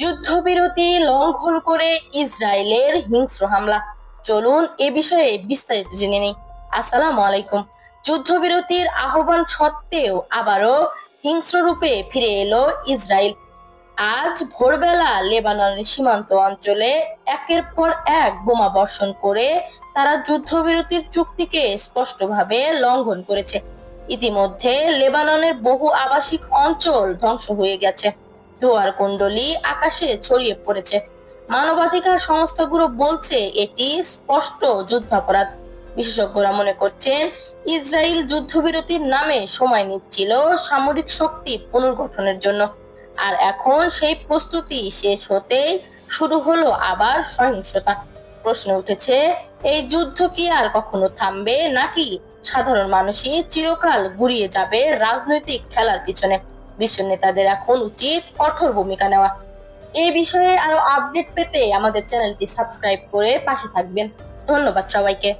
যুদ্ধবিরতি লঙ্ঘন করে ইসরায়েলের হিংস্র হামলা। চলুন এ বিষয়ে বিস্তারিত জেনে নেই। আসসালামু আলাইকুম। যুদ্ধবিরতির আহ্বান সত্ত্বেও আবারও হিংস্র রূপে ফিরে এলো ইসরায়েল। আজ ভোরবেলা লেবাননের সীমান্ত অঞ্চলে একের পর এক বোমা বর্ষণ করে তারা যুদ্ধবিরতির চুক্তিকে স্পষ্টভাবে লঙ্ঘন করেছে। ইতিমধ্যে লেবাননের বহু আবাসিক অঞ্চল ধ্বংস হয়ে গেছে। ধোয়ার কুণ্ডলী আকাশে ছড়িয়ে পড়েছে। মানবাধিকার সংস্থাগুলো বলছে এটি স্পষ্ট যুদ্ধাপরাধ। বিশেষজ্ঞরা মনে করছেন, ইসরায়েল যুদ্ধবিরতির নামে সময় নিচ্ছিল সামরিক শক্তি পুনর্গঠনের জন্য। আর এখন সেই প্রস্তুতি শেষ হতেই শুরু হলো আবার সহিংসতা। প্রশ্ন উঠেছে, এই যুদ্ধ কি আর কখনো থামবে নাকি সাধারণ মানুষই চিরকাল গুড়িয়ে যাবে রাজনৈতিক খেলার পিছনে? বিশ্ব নেতাদের এখন উচিত কঠোর ভূমিকা নেওয়া। এ বিষয়ে আরও আপডেট পেতে আমাদের চ্যানেলটি সাবস্ক্রাইব করে পাশে থাকবেন। ধন্যবাদ সবাইকে।